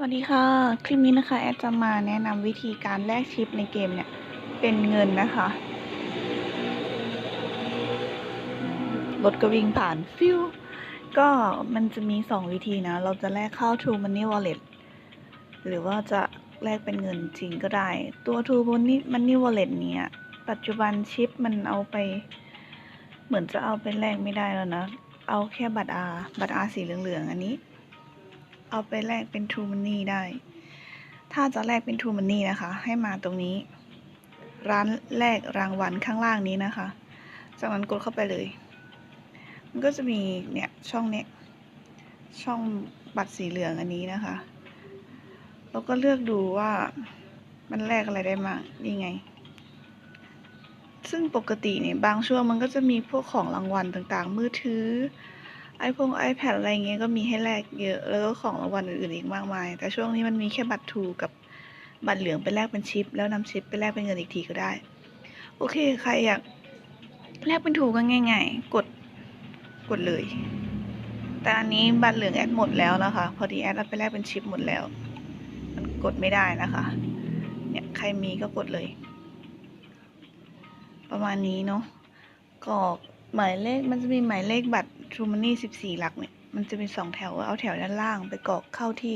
สวัสดีค่ะ คลิปนี้นะคะ แอดจะมาแนะนำวิธีการแลกชิปในเกมเนี่ย เป็นเงินนะคะรถก็วิ่งผ่านฟิวก็มันจะมี 2 วิธีนะ เราจะแลกเข้า True Money Wallet หรือว่าจะแลกเป็นเงินจริงก็ได้ ตัว True Money Money Wallet เนี่ย ปัจจุบันชิปมันเอาไป เหมือนจะเอาไปแลกไม่ได้แล้วนะ เอาแค่บัตรอาบัตรอาสีเหลืองๆอันนี้ เอาไปแลกเป็น True Money ได้ ถ้าจะแลกเป็น True Money นะคะ ให้มาตรงนี้ ร้านแลกรางวัลข้างล่างนี้นะคะ จากนั้นกดเข้าไปเลย มันก็จะมีเนี่ยช่องเนี้ยช่องบัตรสีเหลืองอันนี้นะคะเราก็เลือกดูว่ามันแลกอะไรได้มางนี่ไง ซึ่งปกติเนี่ยบางช่วงมันก็จะมีพวกของรางวัลต่างๆ มือถือ ไอพง iPad อะไรเงี้ยก็มีให้แลกเยอะ แล้วก็ของรางวัลอื่นๆอีกมากมาย แต่ช่วงนี้มันมีแค่บัตรทูกับบัตรเหลืองไปแลกเป็นชิป แล้วนำชิปไปแลกเป็นเงินอีกทีก็ได้ โอเค ใครอยากแลกเป็นทูก็ง่าย ๆ กดกดเลย แต่อันนี้บัตรเหลืองแอดหมดแล้วนะคะ พอดีแอดเอาไปแลกเป็นชิปหมดแล้ว มันกดไม่ได้นะคะ เนี่ยใครมีก็กดเลย ประมาณนี้เนาะกรอก หมายเลขมันจะมีหมายเลขบัตร True Money 14 หลักเนี่ย มันจะเป็นสองแถว เอาแถวด้านล่างไปกรอกเข้าที่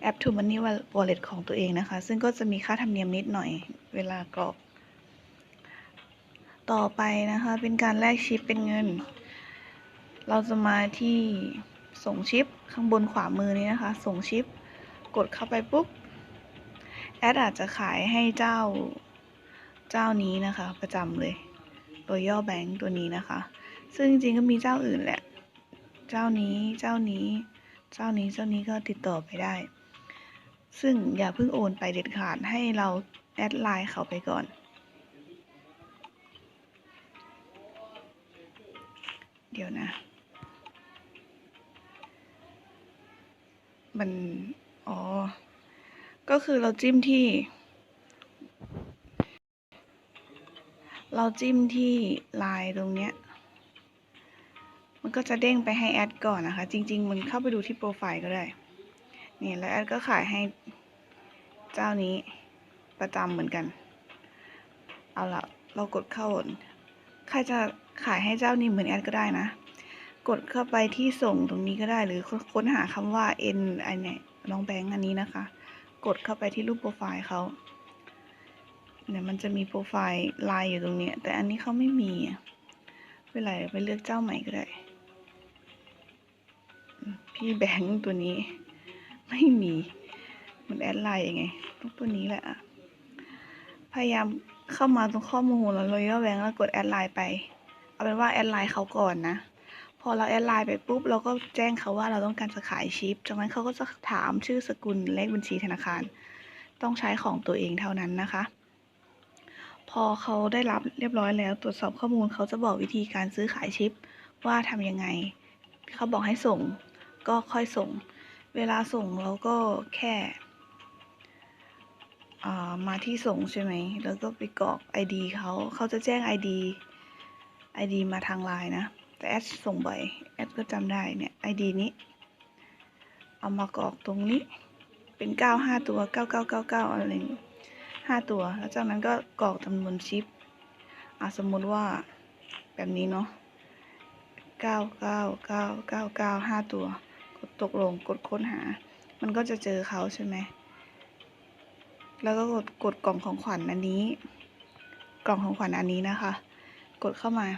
แอป True Money Wallet ของตัวเองนะคะ ซึ่งก็จะมีค่าธรรมเนียมนิดหน่อยเวลากรอก ต่อไปนะคะ เป็นการแลกชิปเป็นเงิน เราจะมาที่ส่งชิปข้างบนขวามือนี้นะคะ ส่งชิป กดเข้าไปปุ๊บ แอดอาจจะขายให้เจ้าเจ้านี้นะคะ ประจำเลย Royal Bank ตัวนี้นะคะ ซึ่งจริงๆก็มีเจ้าอื่นแหละ เจ้านี้เจ้านี้ เจ้านี้เจ้านี้ก็ติดต่อไปได้ ซึ่งอย่าเพิ่งโอนไปเด็ดขาดให้เราแอดไลน์เขาไปก่อน เดี๋ยวนะ มัน อ๋อ ก็คือเราจิ้มที่ เราจิ้มที่ไลน์ตรงเนี้ย มันก็จะเด้งไปให้แอดก่อนนะคะ จริง ๆ มันเข้าไปดูที่โปรไฟล์ก็ได้ นี่แล้วแอดก็ขายให้เจ้านี้ประจำเหมือนกัน เอาละเรากดเข้าใครจะขายให้เจ้านี้เหมือนแอดก็ได้นะ กดเข้าไปที่ส่งตรงนี้ก็ได้ หรือค้นหาคำว่า n ไอเนี่ยน้องแบงค์อันนี้นะคะ กดเข้าไปที่รูปโปรไฟล์เขา เนี่ยมันจะมีโปรไฟล์ไลน์อยู่ตรงเนี้ย แต่อันนี้เขาไม่มีอะไม่เป็นไรไปเลือกเจ้าใหม่ก็ได้ พี่แบงค์ตัวนี้ ไม่มี มันแอดไลน์ยังไงต้องตัวนี้แหละอะพยายามเข้ามาตรงข้อมูลแล้วเลยว่าแบงค์แล้วกดแอดไลน์ไป เอาเป็นว่าแอดไลน์เขาก่อนนะพอเราแอดไลน์ไปปุ๊บเราก็แจ้งเขาว่าเราต้องการจะขายชิป จากนั้นเขาก็จะถามชื่อสกุลเลขบัญชีธนาคาร ต้องใช้ของตัวเองเท่านั้นนะคะ พอเขาได้รับเรียบร้อยแล้ว ตรวจสอบข้อมูลเขาจะบอกวิธีการซื้อขายชิป ว่าทำยังไง เขาบอกให้ส่ง ก็ค่อยส่ง เวลาส่งเราก็แค่มาที่ส่งใช่ไหม แล้วก็ไปกรอก ID เขา เขาจะแจ้ง ID ID มาทางไลน์นะ แต่แอดส่งบ่แอดก็จำได้เนี่ย ID นี้ เอามากรอกตรงนี้ เป็น 95 ตัว 9999 อะไรอย่างเงี้ย 5 ตัว แล้วจากนั้นก็กรอกจำนวนชิปสมมติว่าแบบนี้เนาะเก้าเก้าเก้าเก้าเก้าห้าตัว กดตกลงกดค้นหา มันก็จะเจอเขาใช่ไหม แล้วก็กดกดกล่องของขวัญอันนี้ กล่องของขวัญอันนี้นะคะ กดเข้ามา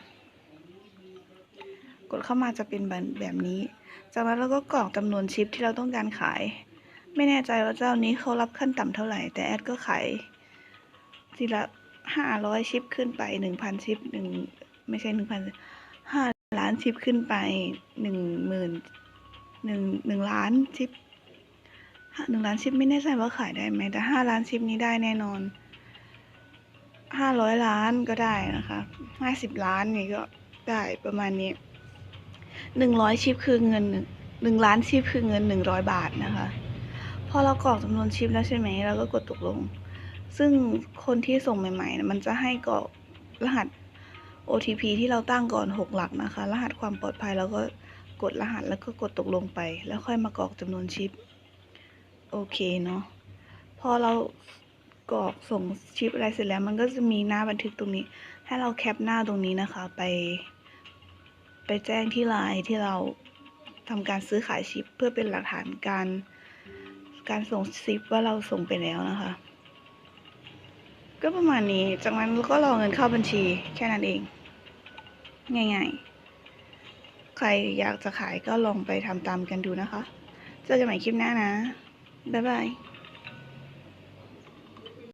กดเข้ามาจะเป็นแบบนี้ จากนั้นเราก็กรอกจำนวนชิปที่เราต้องการขาย ไม่แน่ใจว่าเจ้านี้เขารับขั้นต่ำเท่าไหร่ แต่แอดก็ขาย ทีละห้าร้อยชิปขึ้นไปหนึ่งพันชิปหนึ่งไม่ใช่หนึ่งพันห้าล้านชิปขึ้นไปหนึ่งหมื่นหนึ่งหนึ่งล้านชิปหนึ่งล้านชิปไม่แน่ใจว่าขายได้ไหมแต่ห้าล้านชิปนี้ได้แน่นอนห้าร้อยล้านก็ได้นะคะห้าสิบล้านนี่ก็ได้ประมาณนี้หนึ่งร้อยชิปคือเงินหนึ่งล้านชิปคือเงินหนึ่งร้อยบาทนะคะ พอเรากรอกจำนวนชิปแล้วใช่ไหมเราก็กดตกลง ซึ่งคนที่ส่งใหม่ๆนะมันจะให้กรอกรหัส OTP ที่เราตั้งก่อนหกหลักนะคะ รหัสความปลอดภัยเราก็กดรหัสแล้วก็กดตกลงไป แล้วค่อยมากรอกจำนวนชิป โอเคเนาะ พอเรากรอกส่งชิปอะไรเสร็จแล้ว มันก็จะมีหน้าบันทึกตรงนี้ ให้เราแคปหน้าตรงนี้นะคะ ไป ไปแจ้งที่ไลน์ที่เราทำการซื้อขายชิป เพื่อเป็นหลักฐานการ การส่งชิปว่าเราส่งไปแล้วนะคะ ก็ประมาณนี้ จากนั้นก็รอเงินเข้าบัญชีแค่นั้นเอง ง่ายๆ ใครอยากจะขายก็ลองไปทำตามกันดูนะคะ เจอกันใหม่คลิปหน้านะ บ๊ายบาย